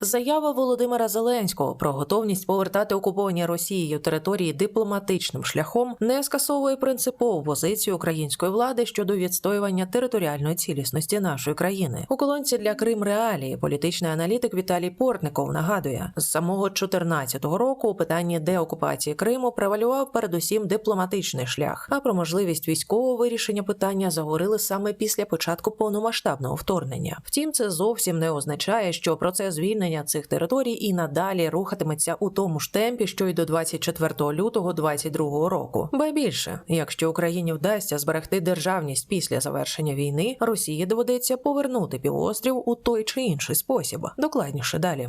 Заява Володимира Зеленського про готовність повертати окуповані Росією території дипломатичним шляхом не скасовує принципову позицію української влади щодо відстоювання територіальної цілісності нашої країни. У колонці для Крим Реалії політичний аналітик Віталій Портников нагадує, з самого 2014 року у питанні деокупації Криму превалював передусім дипломатичний шлях. А про можливість військового вирішення питання заговорили саме після початку повномасштабного вторгнення. Втім, це зовсім не означає, що процес звільнення цих територій і надалі рухатиметься у тому ж темпі, що й до 24 лютого 2022 року. Ба більше, якщо Україні вдасться зберегти державність після завершення війни, Росії доведеться повернути півострів у той чи інший спосіб. Докладніше далі.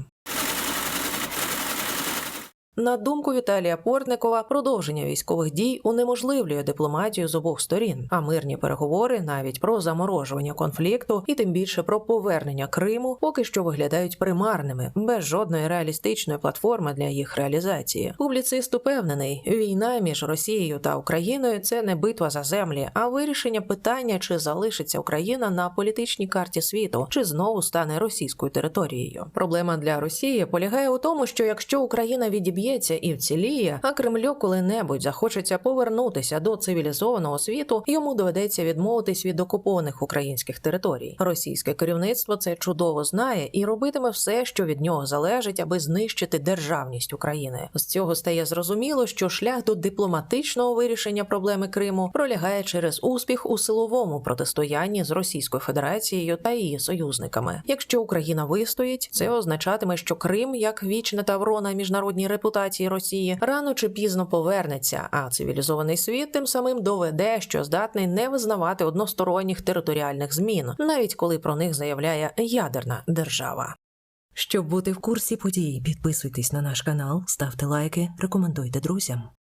На думку Віталія Портникова, продовження військових дій унеможливлює дипломатію з обох сторін, а мирні переговори навіть про заморожування конфлікту і тим більше про повернення Криму поки що виглядають примарними, без жодної реалістичної платформи для їх реалізації. Публіцист упевнений, війна між Росією та Україною це не битва за землі, а вирішення питання, чи залишиться Україна на політичній карті світу, чи знову стане російською територією. Проблема для Росії полягає у тому, що якщо Україна відіб'ється і вціліє, а Кремлю коли-небудь захочеться повернутися до цивілізованого світу, йому доведеться відмовитись від окупованих українських територій. Російське керівництво це чудово знає і робитиме все, що від нього залежить, аби знищити державність України. З цього стає зрозуміло, що шлях до дипломатичного вирішення проблеми Криму пролягає через успіх у силовому протистоянні з Російською Федерацією та її союзниками. Якщо Україна вистоїть, це означатиме, що Крим, як вічне тавро на міжнародній репутації Росії, рано чи пізно повернеться, а цивілізований світ тим самим доведе, що здатний не визнавати односторонніх територіальних змін, навіть коли про них заявляє ядерна держава. Щоб бути в курсі подій, підписуйтесь на наш канал, ставте лайки, рекомендуйте друзям.